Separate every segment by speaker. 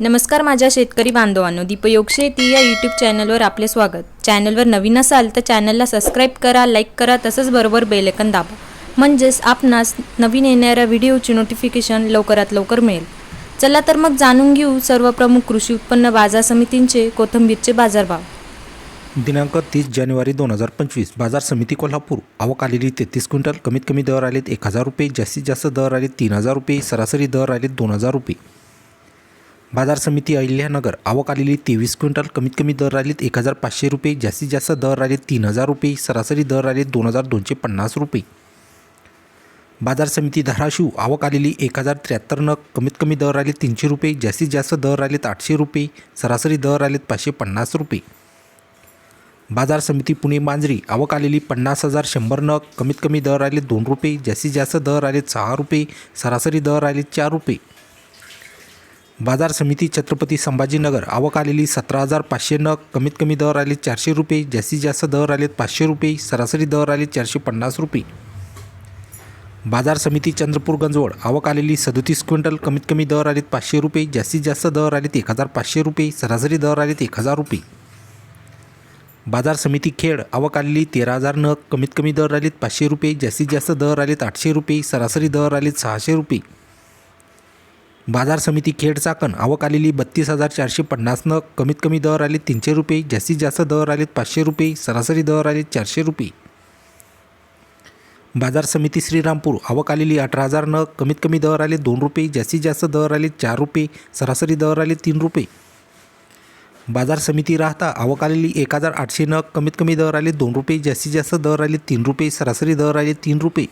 Speaker 1: नमस्कार माझ्या शेतकरी बांधवांनो दीपयोग शेती या यूट्यूब चॅनलवर आपले स्वागत. चॅनलवर नवीन असाल तर चॅनलला सबस्क्राईब करा लाईक करा तसंच बरोबर बेलेकन दाबा. म्हणजेच आपणास नवीन येणाऱ्या व्हिडिओची नोटिफिकेशन लवकरात लवकर मिळेल. चला तर मग जाणून घेऊ सर्व प्रमुख कृषी उत्पन्न बाजार समितींचे कोथिंबीरचे बाजारभाव.
Speaker 2: दिनांक तीस जानेवारी दोन हजार पंचवीस बाजार समिती कोल्हापूर. आवक आलेली तेहतीस क्विंटल कमीत कमी दर आलेत एक हजार रुपये जास्तीत जास्त दर आले तीन हजार रुपये सरासरी दर आलेत दोन हजार रुपये. बाजार समिती अहिल्यानगर आवक आलेली तेवीस क्विंटल कमीत कमी दर राहिलेत एक हजार पाचशे रुपये जास्तीत जास्त दर राहिलेत तीन हजार रुपये सरासरी दर राहिलेत दोन हजार दोनशे पन्नास रुपये. बाजार समिती धाराशिव आवक आलेली एक हजार त्र्याहत्तर नग कमीत कमी दर राहिले तीनशे रुपये जास्तीत जास्त दर राहिलेत आठशे रुपये सरासरी दर राहिलेत पाचशे पन्नास रुपये. बाजार समिती पुणे मांजरी आवक आलेली पन्नास हजार शंभर नग कमीत कमी दर राहिलेत दोन रुपये जास्तीत जास्त दर राहिलेत सहा रुपये सरासरी दर राहिलेत चार रुपये. बाजार समिती छत्रपती संभाजीनगर आवक आलेली सतरा हजार पाचशे नग कमीत कमी दर आले चारशे रुपये जास्तीत जास्त दर आलेत पाचशे रुपये सरासरी दर आले चारशे पन्नास रुपये. बाजार समिती चंद्रपूर गंजवड आवक आलेली सदोतीस क्विंटल कमीत कमी दर आलेत पाचशे रुपये जास्तीत जास्त दर आलेत एक हजार पाचशे रुपये सरासरी दर आलेत एक हजार रुपये. बाजार समिती खेड आवक आलेली तेरा हजार नग कमीत कमी दर आलेत पाचशे रुपये जास्तीत जास्त दर आलेत आठशे रुपये सरासरी दर आलेत सहाशे रुपये. बाजार समिती खेड चाकण आवक आलेली बत्तीस हजार चारशे पन्नास नग कमीत कमी दर आले तीनशे रुपये जास्तीत जास्त दर आलेत पाचशे रुपये सरासरी दर आले चारशे रुपये. बाजार समिती श्रीरामपूर आवक आलेली अठरा हजार नग कमीत कमी दर आले दोन रुपये जास्तीत जास्त दर आले चार रुपये सरासरी दर आले तीन रुपये. बाजार समिती राहता आवक आलेली एक हजार आठशे नग कमीत कमी दर आले दोन रुपये जास्तीत जास्त दर आले तीन रुपये सरासरी दर आले तीन रुपये.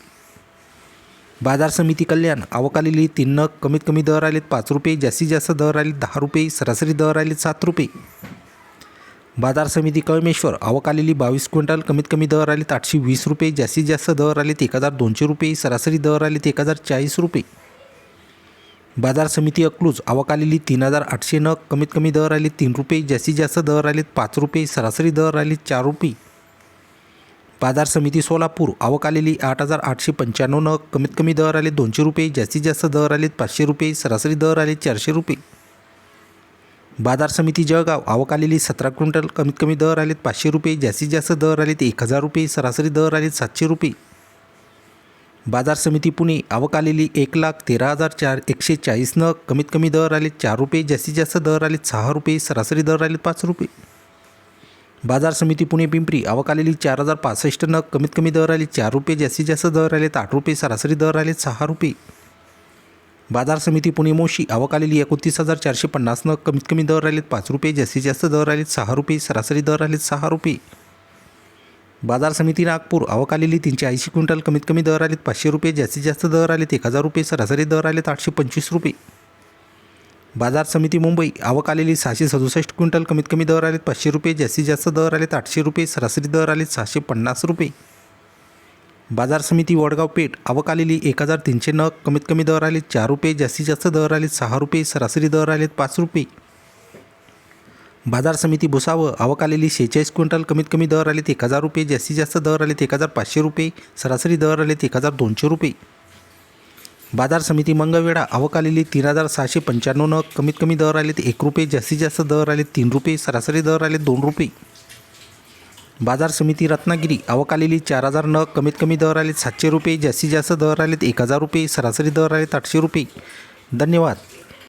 Speaker 2: बाजार समिती कल्याण आवक तीन नग कमीत कमी दर आलेत पाच रुपये जास्तीत जास्त दर आले दहा रुपये सरासरी दर आलेत सात रुपये. बाजार समिती कळमेश्वर अवकालेली बावीस क्विंटल कमीत कमी दर आलेत आठशे वीस रुपये जास्तीत जास्त दर आलेत एक हजार दोनशे रुपये सरासरी दर आलेत एक हजार चाळीस रुपये. बाजार समिती अकलूज अवकालेली तीन हजार आठशे नग कमीत कमी दर आले तीन रुपये जास्तीत जास्त दर आलेत पाच रुपये सरासरी दर आले चार रुपये. बाजार समिती सोलापूर आवक आलेली आठ हजार आठशे पंच्याण्णव नग कमीत कमी दर आले दोनशे रुपये जास्तीत जास्त दर आले पाचशे रुपये सरासरी दर आले चारशे रुपये. बाजार समिती जळगाव आवक आलेली सतरा क्विंटल कमीत कमी दर आलेत पाचशे रुपये जास्तीत जास्त दर आलेत एक हजार रुपये सरासरी दर आलेत सातशे रुपये. बाजार समिती पुणे आवक आलेली एक लाख तेरा हजार चार एकशे चाळीस नग कमीत कमी दर आले चार रुपये जास्तीत जास्त दर आलेत सहा रुपये सरासरी दर आलेत पाच रुपये. बाजार समिती पुणे पिंपरी आवक आलेली चार हजार पासष्ट नग कमीत कमी दर आले चार रुपये जास्तीत जास्त दर आलेत आठ रुपये सरासरी दर आले सहा रुपये. बाजार समिती पुणे मोशी आवक आलेली एकोणतीस हजार चारशे पन्नास नग कमीत कमी दर आलेत पाच रुपये जास्तीत जास्त दर आलेत सहा रुपये सरासरी दर आलेत सहा रुपये. बाजार समिती नागपूर आवक आलेली तीनशे ऐंशी क्विंटल कमीत कमी दर आलेत पाचशे रुपये जास्तीत जास्त दर आलेत एक हजार रुपये सरासरी दर आलेत आठशे पंचवीस रुपये. बाजार समिती मुंबई आवक आलेली सहाशे सदुसष्ट क्विंटल कमीत कमी दर आलेत पाचशे रुपये जास्तीत जास्त दर आलेत आठशे रुपये सरासरी दर आलेत सहाशे पन्नास रुपये. बाजार समिती वडगाव पेठ आवक आलेली एक हजार तीनशे नग कमीत कमी दर आलेत चार रुपये जास्तीत जास्त दर आलेत सहा रुपये सरासरी दर आलेत पाच रुपये. बाजार समिती भुसावळ आवक आलेली शेहेचाळीस क्विंटल कमीत कमी दर आलेत एक हजार रुपये जास्तीत जास्त दर आलेत एक हजार पाचशे रुपये सरासरी दर आलेत एक हजार दोनशे रुपये. बाजार समिती मंगळवेढा अवकालेली तीन हजार सहाशे पंच्याण्णव नग. कमीत कमी दर आलेत एक रुपये जास्तीत जास्त दर आले तीन रुपये सरासरी दर आले दोन रुपये. बाजार समिती रत्नागिरी अवकालेली चार हजार नग. कमीत कमी दर आलेत सातशे रुपये जास्तीत जास्त दर आलेत एक हजार रुपये सरासरी दर आलेत आठशे रुपये. धन्यवाद.